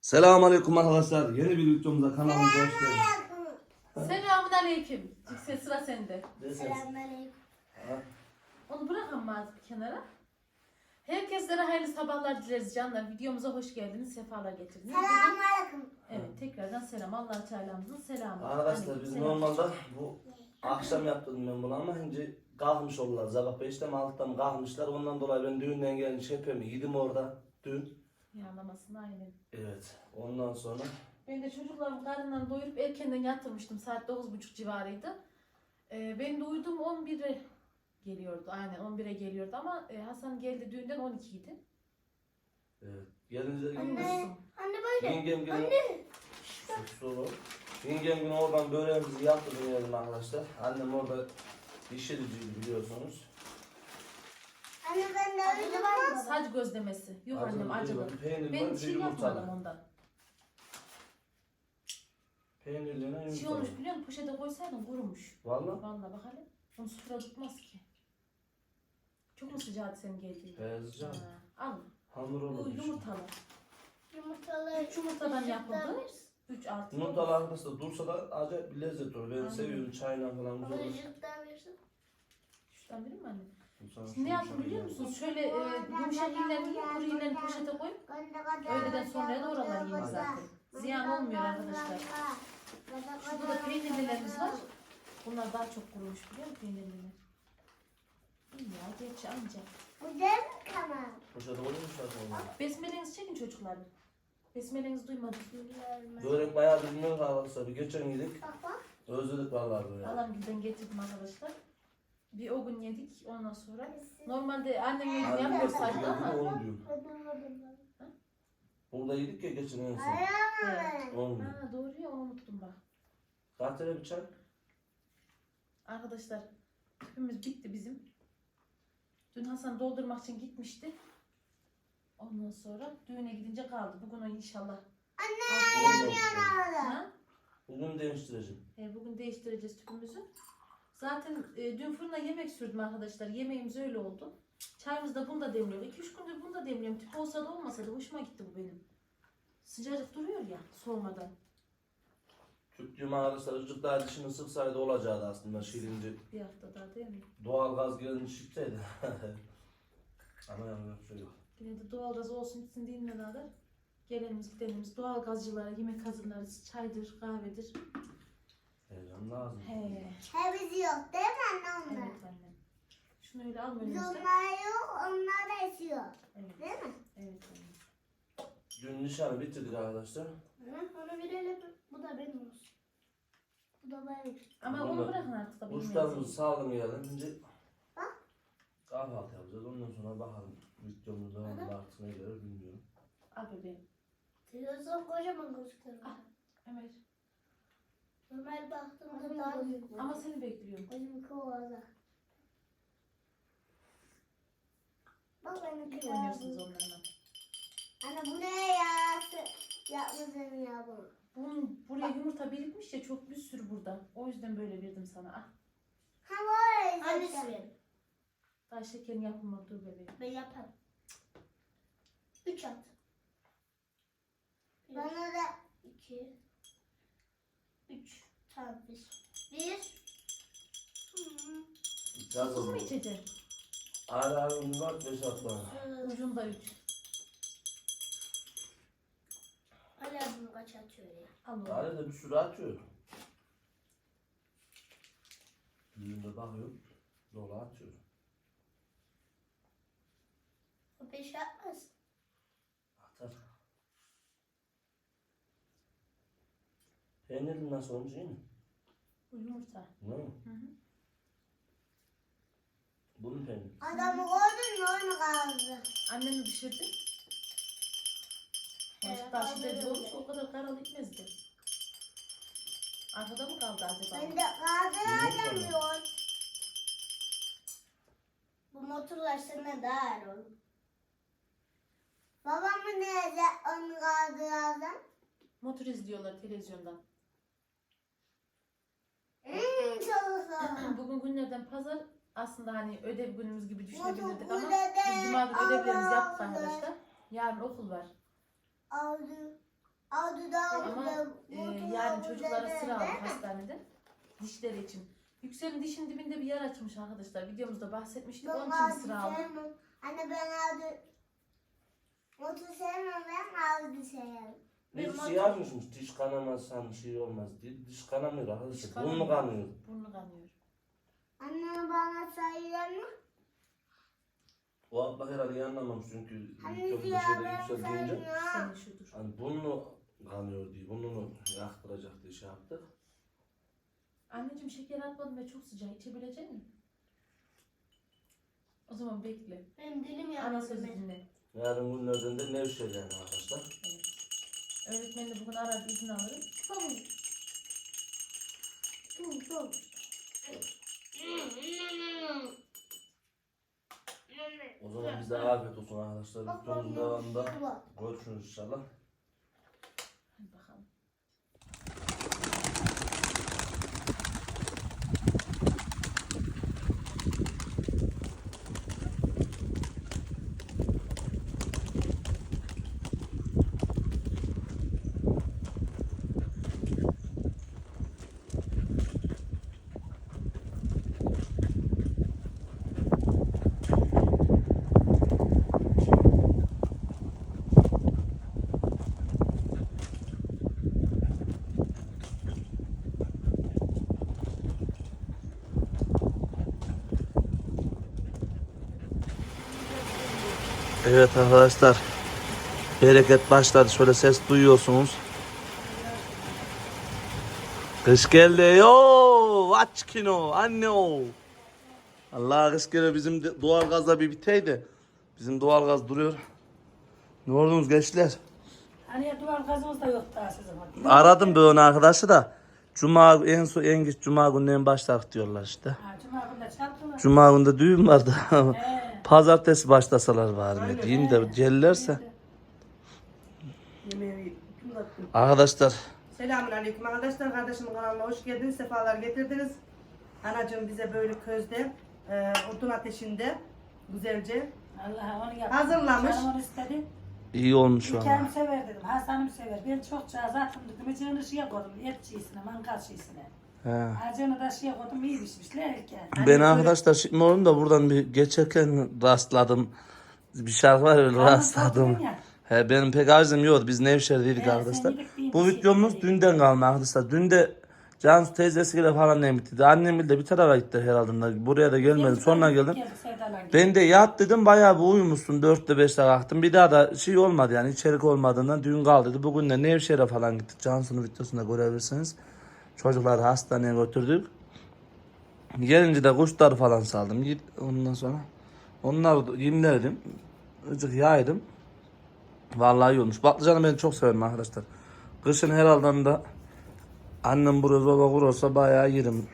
Selamünaleyküm arkadaşlar. Yeni bir videomuza kanalımıza hoş geldiniz. Selamun aleyküm. Yüksel sıra sende. Selamünaleyküm. Onu bırakalım az bir kenara. Herkeslere hayırlı sabahlar dileriz canlar. Videomuza hoş geldiniz. Sefalar getirdiniz. Bugün- Selamünaleyküm. Evet tekrardan selam. allah Teala'mızın selamı. Arkadaşlar biz Aleyküm selam. normalde bu akşam yaptım ben bunu ama şimdi kalkmış oldular. Sabah 5'te mi 6'da mı kalkmışlar. Ondan dolayı ben düğünden gelince hepimi yedim orada dün. Yağlamasını aynen. Evet. Ondan sonra Ben de çocuklarımı karnından doyurup erkenden yatırmıştım. Saat 9.30 civarıydı. Ee, ben de uyudum 11'e geliyordu. Aynen 11'e geliyordu ama e, Hasan geldi düğünden 12 idi. evet. Gelince Anne. Anne böyle. Yengem günü Sus oğlum. Yengem günü oradan böreğimizi yaptı dinleyelim arkadaşlar. Annem orada iş ediciydi biliyorsunuz. Anne ben de öyle? Saç gözlemesi. Yok annem acılı. Peynir Ben bir şey yapmadım ondan. Peynirli ne Şey olmuş biliyor musun? Poşete koysaydın kurumuş. Valla. Vallahi bak hele. Onu sıfıra tutmaz ki. Çok mu sıcağı senin geldiğinde? Beyazcan. Ha, Al. Hamur Bu olur. yumurtalı. Yumurtalı. Üç yumurtadan yapıldı. 3 artı. Yumurtalı arkadaşlar dursa da acayip bir lezzet olur. Ben Aynen. seviyorum çayla falan güzel olur. Versin. Şuradan vereyim mi anne? Ne şöyle biliyor musunuz? Şöyle e, yumuşak iğneleri yiyip kuru iğneleri poşete koyup öğleden sonraya da oralar yiyeyim zaten. Ziyan olmuyor arkadaşlar. Şurada da peynirlilerimiz var. Bunlar daha çok kurumuş biliyor musun peynirliler? İyi ya gerçi anca. Bu değil mi kanal? Poşete koymuş zaten. Besmelenizi çekin çocuklar. Besmelenizi duymadım. Börek bayağı bilmiyoruz arkadaşlar. Bir geçen bak. Özledik vallahi böyle. Alamgil'den getirdim arkadaşlar. Bir o gün yedik ondan sonra. Normalde annem yapıyor yedik, sadece ama. onu yedik ya geçen en son. Evet. Olmuyor. Ha doğru ya onu unuttum bak. Bir çay? Arkadaşlar tüpümüz bitti bizim. Dün Hasan doldurmak için gitmişti. Ondan sonra düğüne gidince kaldı. Bugün o inşallah. Olmuyor. Ha? Bugün değiştireceğim. E, bugün değiştireceğiz tüpümüzü. Zaten e, dün fırına yemek sürdüm arkadaşlar. Yemeğimiz öyle oldu. Çayımız da bunu da demliyorum. 2-3 gündür bunu da demliyorum. Tüp olsa da olmasa da hoşuma gitti bu benim. Sıcacık duruyor ya soğumadan. Tüplüğüm arkadaşlar ıcık daha dişini sıksaydı olacaktı aslında şirince. Bir hafta daha değil mi? Doğal gaz gelmiş çıksaydı. Ama yapacak bir şey yok. Yine de doğalgaz olsun gitsin mi beraber? Gelenimiz gidenimiz doğalgazcılara yemek hazırlarız. Çaydır, kahvedir. Heyecan lazım. He. Hepsi yok değil mi anne onlar? Evet annem. Şunu öyle al Biz onlar yok, onlar da esiyor. Evet. Değil mi? Evet annem. Dün nişanı bitirdik arkadaşlar. Hı, onu verelim. Bu da benim olsun. Bu da benim. Ama Bunu onu da bırakın artık da bilmeyiz. sağlamayalım. Şimdi Bak. kahvaltı yapacağız. Ondan sonra bakalım. Videomuzda onda artık ne gelir bilmiyorum. Al bebeğim. Televizyon kocaman gözüküyor. Ah. Ömer. Ömer baktığımda daha büyük. Ama seni bekliyorum. Benimki orada. Bak benimki İyi oynuyorsunuz onlarla. Anne bu ne ya? Yapmasın ya bunu. Bunun buraya yumurta birikmiş ya çok bir sürü burada. O yüzden böyle verdim sana. Ah. Ha var ya. Annesi benim. Daha şekerin yapılmadı dur bebeğim. Ben yaparım. Üç at. Bana da iki. Tamam bir. Bir. Hmm. Yaz Susuz mu onu. içeceksin? Ara ara unu var 5 atma. Ucunda üç. Ali abim kaç atıyor ya? Al onu. Ara da bir sürü atıyor. Düğünde bakıyorum. Dolu atıyor. O beş atmaz. Peynirli nasıl olmuş iyi mi? Bu yumurta. Ne? Hı hı. Bunun peyniri. Adamı gördün mü onu kaldı. Annem mi pişirdi? Evet, dedi annem olmuş o kadar karalı gitmezdi. Arkada mı kaldı acaba? Ben de kaldıramıyorum. Bu motorlar senden daha ağır oğlum. Babam mı ne yapacak onu kaldıramazdan? Motor izliyorlar televizyondan. Bugün günlerden pazar aslında hani ödev günümüz gibi düşünebilirdik ama biz cuma günü ödevlerimizi yaptık arkadaşlar. Yarın okul var. Aldı. Aldı da Ama e, yarın çocuklara sıra aldık hastanede. Dişleri için. Yüksel'in dişin dibinde bir yer açmış arkadaşlar. Videomuzda bahsetmiştik. Onun için bir sıra aldık. Anne ben aldı. Motor sevmem ben aldı sevmem. Birisi yazmışmış diş kanamazsan şey olmaz diye. Diş kanamıyor arkadaşlar. Burnu kanıyor. Burnu kanıyor. Anne bana sayılır mı? O abla herhalde iyi anlamamış çünkü diyor şöyle ben yükseldiğince. Hani burnu kanıyor diye, burnunu yaktıracak diye şey yaptık. Anneciğim şeker atmadım ve çok sıcak. İçebilecek misin? O zaman bekle. Benim dilim Ana yandı. sözü dinle. Yarın günlerden de Nevşehir yani arkadaşlar. Evet. Öğretmenle bugün arar izin alırım. Tamam. Tamam tamam. O zaman bize afiyet olsun arkadaşlar. Bak devamında görüşürüz inşallah. Hadi bakalım. Evet arkadaşlar. Bereket başladı. Şöyle ses duyuyorsunuz. Kış geldi. Yo, aç kino. Anne o. Allah kış geliyor bizim doğalgazla bir biteydi. Bizim doğalgaz duruyor. Ne oldunuz gençler? Hani duvar gazımız da yok daha sizin. Aradım onu arkadaşı da. Cuma en son en geç cuma gününden başladık diyorlar işte. Ha, Cuma günde çarptılar. Cuma günde düğün vardı. He. Pazartesi başlasalar bari mi diyeyim de gelirlerse. Yemeği. Arkadaşlar Selamun aleyküm arkadaşlar. Kardeşimin kanalına hoş geldiniz. Sefalar getirdiniz. Anacığım bize böyle közde, e, odun ateşinde güzelce Allah onu yaptı. Hazırlamış. Canım onu istedi. iyi olmuş valla. İlker'imi sever dedim. Hasan'ımı sever. Ben çok attım dedim. İçine şeye koydum. Et çiğsine, mangal çiğsine. He. Acını da şeye koydum. iyi pişmişler İlker. Ben arkadaşlar şimdi onu da buradan bir geçerken rastladım. Bir şarkı var öyle rastladım. ya. He, benim pek arzum yoktu. Biz Nevşehir'deydik Evet, arkadaşlar. sen Bu şey videomuz değil. dünden kalma arkadaşlar. Dün de Cansu teyzesiyle falan ne bitti. Annem de bir tarafa gitti herhalde. Buraya da gelmedim. Sonra geldim. Geldik Sevdalar gibi. Ben de yat dedim bayağı bir uyumuşsun. Dörtte beşte kalktım. Bir daha da şey olmadı yani içerik olmadığından düğün kaldı dedi. Bugün de Nevşehir'e falan gittik. Cansu'nun videosunda görebilirsiniz. Çocukları hastaneye götürdük. Gelince de kuşları falan saldım. Git ondan sonra. Onları yemlerdim. Azıcık yaydım. Vallahi iyi olmuş. Patlıcanı ben çok severim arkadaşlar. Kışın herhalde da annem buraya zoba kurursa bayağı yerim.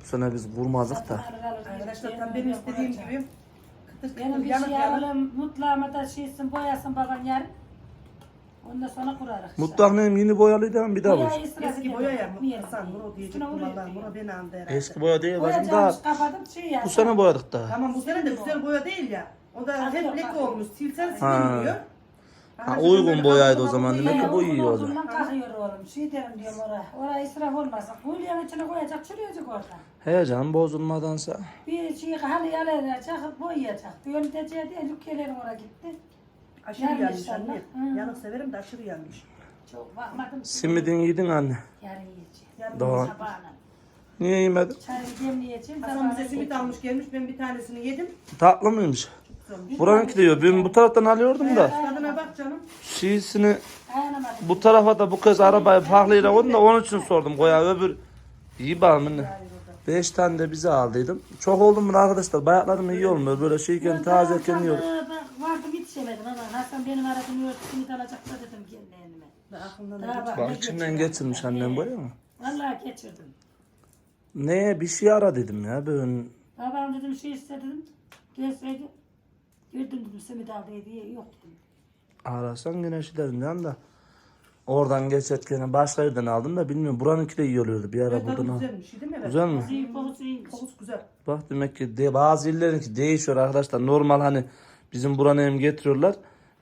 Bu sene biz kurmadık da. Arkadaşlar tam benim istediğim gibi Benim bir şey alalım. Mutlağıma da şeysin boyasın baban yarın. Ondan sonra kurarız. Mutfak neyim yeni boyalıydı ama bir daha sıra Eski bir boya ya. Hasan. Muro diyecek Üstüne vuruyor valla. diye. Muro beni andı herhalde. Eski boya değil bacım daha kapadım şey ya. bu sene boyadık daha. Tamam bu sene de güzel boya değil ya. O da hep leke olmuş. Silsen silinmiyor. Ha, uygun boyaydı o zaman demek ki bu iyi oldu. zaman kalkıyor oğlum. Şey derim diyorum oraya. Oraya israf olmasın. Kuyuların içine koyacak, çürüyecek orada. Heyecan bozulmadansa. Bir şey halı yalayacak, boyayacak. Yöneteceği diye lükkelerin oraya gitti. Aşırı Yanmış anne. Hı. Yanık severim de aşırı yanmış. Çok bakmadım. Yedin anne. Yarın yiyeceğim. Yarın Doğru. Sabahına. Niye yemedin? Çayı demleyeceğim. Hasan bize simit yiyeceğim. almış gelmiş. Ben bir tanesini yedim. Tatlı mıymış? Buranınki diyor. Ben bu taraftan alıyordum da. Tadına bak canım. Şiisini Dayanamadım. bu tarafa da bu kez arabayı farklı yere koydum da onun için sordum. Koya öbür iyi bal mı ne? Beş tane de bize aldıydım. Çok oldu mu arkadaşlar? Bayatladım iyi olmuyor. Böyle şeyken tazeyken yiyor. Bak vardım yetişemedim ama Hasan benim aradığımı örtü simit alacak da dedim. Ben da Daha bak, Bak ne içinden geçirdim. geçirmiş annem boya mı? Vallahi geçirdim. Ne bir şey ara dedim ya. Böyle Babam dedim şey istedim. Gelseydi. Gördüm dedim simit al diye yok dedim. arasan güneşi dedim ya da. Oradan geçerken başka yerden aldım da bilmiyorum. Buranınki de iyi oluyordu. Bir ara buradan al. güzelmiş değil mi? Güzel mi? İyi kokusu iyiymiş. Kokusu güzel. Bak demek ki de, bazı illerinki değişiyor arkadaşlar. Normal hani bizim buranın hem getiriyorlar.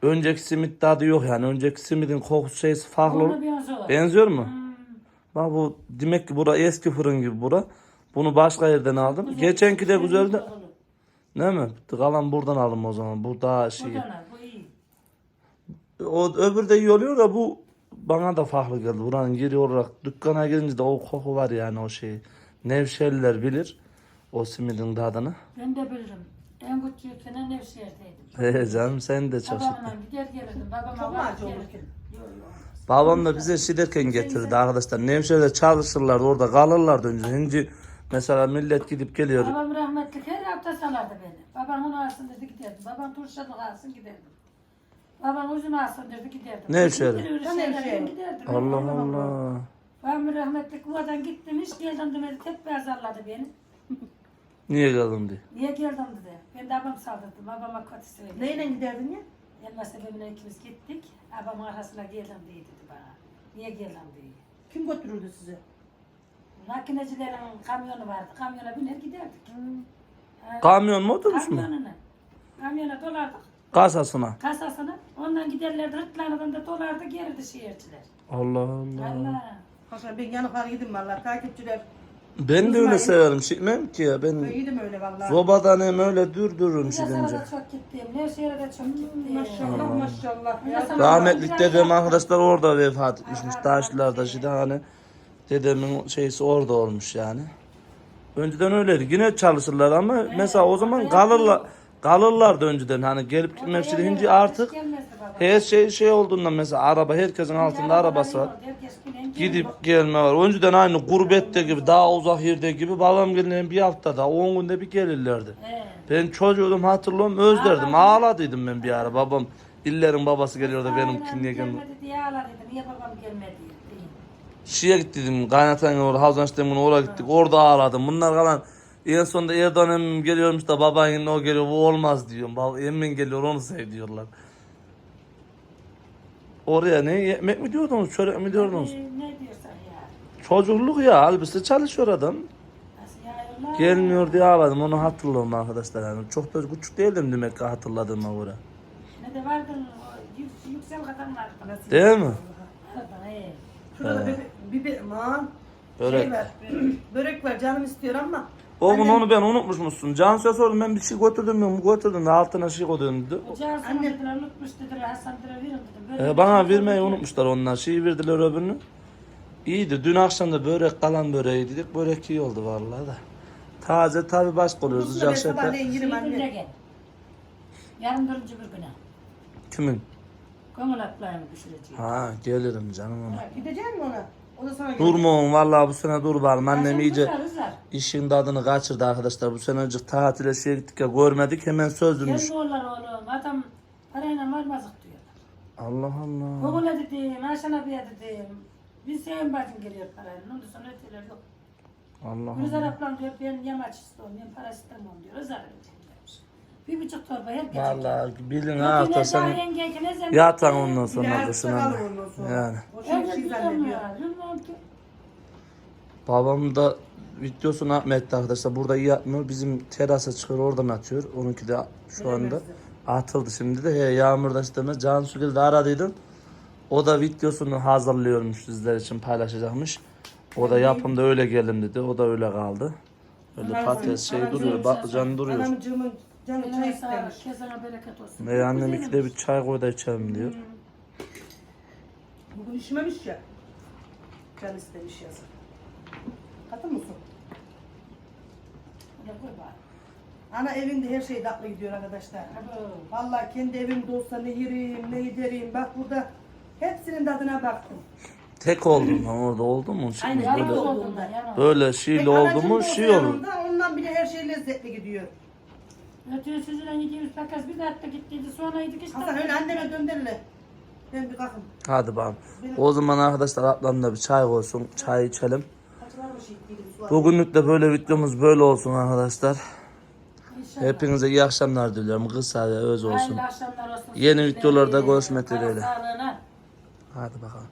Önceki simit tadı yok yani. Önceki simidin kokusu şeysi farklı olur. Ona benziyorlar. Benziyor mu? Hmm. Bak bu demek ki bura eski fırın gibi bura. Bunu başka yerden aldım. Geçenki de güzeldi. Değil mi? Kalan buradan aldım o zaman. Bu daha şey. Buradan al, bu iyi. O öbür de iyi oluyor da bu bana da farklı geldi. Buranın yeri olarak dükkana girince de o koku var yani o şey. Nevşehirliler bilir o simidin tadını. Ben de bilirim. En küçükken Nevşehir'deydim. He canım sen de çok. Babamla gider gelirdim. Babama Çok mu var acı olur ki? gelirdim. Yok yok. Babam da bize şiderken getirdi arkadaşlar. Nevşehir'de çalışırlardı orada kalırlardı önce. Şimdi mesela millet gidip geliyor. Babam rahmetli her hafta salardı beni. Babam onu alsın dedi giderdim. Babam turşalık alsın giderdim. Babam uzun alsın dedi giderdim. Nevşehir. Gider öyle Ha, şeyler, Nevşehir. ben giderdim. Allah Allah. Babam rahmetli buradan gittim hiç geldim demedi. Tek bir azarladı beni. Niye geldin diye. Niye geldim dedi. Ben de babam saldırdım. Babama kötü söyledi. Neyle giderdin ya? Elma sebebine ikimiz gittik. Babamın arasına geldim diye dedi bana. Niye geldim diye. Kim götürürdü sizi? Makinecilerin kamyonu vardı. Kamyona biner giderdik. Ha, Kamyon mu otobüs mü? Kamyonuna. Kamyona dolardık. Kasasına. Kasasına. Ondan giderlerdi. Rıtlarından da dolardı geridi şehirciler. Allah Allah. Allah. Hasan ben yanıklar yedim vallahi takipçiler. Ben de öyle severim. Şitmem ki ya. Ben yedim öyle vallahi. sobadan hem öyle dürdürürüm Bize sana şidince. da çok gittim. Nevşehir'e de çok gittim. Maşallah maşallah. Ya. Rahmetlik dedem arkadaşlar orada vefat etmişmiş. Taşlılarda şimdi hani dedemin şeysi orada olmuş yani. Önceden öyleydi. Yine çalışırlar ama mesela o zaman kalırlar kalırlardı önceden hani gelip şimdi artık her şey şey olduğundan mesela araba herkesin altında arabası var. Gidip gelme var. Önceden aynı gurbette gibi daha uzak yerde gibi babam gelin bir haftada 10 günde bir gelirlerdi. Ben çocuğum hatırlıyorum özlerdim ağladıydım ben bir ara babam illerin babası geliyordu benim gelmiyor. gelmedi. Niye babam gelmedi. Şiye gittim kaynatan orada Havzan Şitem'in oraya gittik orada ağladım. Bunlar kalan en sonunda Erdoğan emmim geliyormuş da babanın o geliyor bu olmaz diyorum. Baba emmin geliyor onu sev diyorlar. Oraya ne ekmek mi diyordunuz çörek mi diyordunuz? Ee, ne diyorsan ya. Çocukluk ya halbuki çalışıyor adam. Nasıl? Gelmiyor diye ağladım onu hatırlıyorum arkadaşlar. Yani çok da küçük değildim demek ki hatırladığıma göre. Ne de vardı yüksel vardı. Değil mi? Şurada da bir, bir, bir aman Börek. şey var. Börek var canım istiyor ama. O gün onu ben unutmuşmuşsun. Cansu'ya sordum ben bir şey götürdüm mü? Götürdüm de altına şey koydum dedi. Cansu'nun Anne. dediler unutmuş dediler Hasan dediler verin dedim. Böyle Ee, bir bana şey vermeyi oldu unutmuşlar onlar. Şeyi verdiler öbürünü. İyiydi. Dün akşam da börek kalan böreği dedik. Börek iyi oldu vallahi da. Taze tabi başka oluyor. Kusura ben Sıcak şeker. sabahleyin yerim Şey anne. gel. Yarın dördüncü bir güne. Kimin? Gönül atlarını düşüreceğim. Ha gelirim canım ona. Gidecek mi ona? O da sana gelecek. Durma oğlum vallahi bu sene dur bakalım. Annem iyice işin tadını kaçırdı arkadaşlar. Bu sene önce tatile şeye gittik ya görmedik hemen söz dönmüş. Gelmiyorlar oğlum. Adam parayla varmazlık diyor. Allah Allah. Oğula dedim, Ayşen abiye dedim. Bir sevim bacım geliyor parayla. Ondan sonra öteler yok. Allah Allah. ablam diyor ben yamaç istiyorum, ben para istemem diyor. Rıza vereceğim demiş. Bir buçuk torba her gece. Vallahi bilin ha hafta zaman- yatan ondan sonra ondan sonra. Yani. O şey, şey zannediyor. Babam da videosunu atmetti arkadaşlar. Burada iyi atmıyor. Bizim terasa çıkıyor oradan atıyor. Onunki de şu anda atıldı şimdi de. He, yağmurda istemez. Cansu Gül de aradıydım. O da videosunu hazırlıyormuş sizler için paylaşacakmış. O da yapımda öyle geldim dedi. O da öyle kaldı. Öyle patates şey duruyor. Patlıcan duruyor. Anamcığımın canı çay istemiş. kesene bereket olsun. Ve annem ikide bir çay koy da içelim diyor. Bugün işmemiş ya. Can istemiş yazın. Katı mısın? Öyle koy bari. Ana evinde her şey tatlı gidiyor arkadaşlar. Vallahi kendi evimde olsa ne yerim ne giderim. Bak burada hepsinin tadına baktım. Tek oldun lan orada oldu mu? Şimdi Aynen, böyle, Yalnız oldum da yalnız. böyle Tek oldu mu da şey olur. yanımda, Ondan bile her şey lezzetli gidiyor. Ötüyor sizden 200 takas bir hatta gittiydi sonra yedik işte. Hasan öyle anneme gönderile. Ben bir kalkayım. Hadi bakalım. O zaman arkadaşlar ablam da bir çay koysun. Çay içelim. Bugünlük de böyle videomuz böyle olsun arkadaşlar. İnşallah. Hepinize iyi akşamlar diliyorum. Kısa ve öz olsun. Hayırlı akşamlar olsun. Yeni videolarda görüşmek dileğiyle. Hadi bakalım.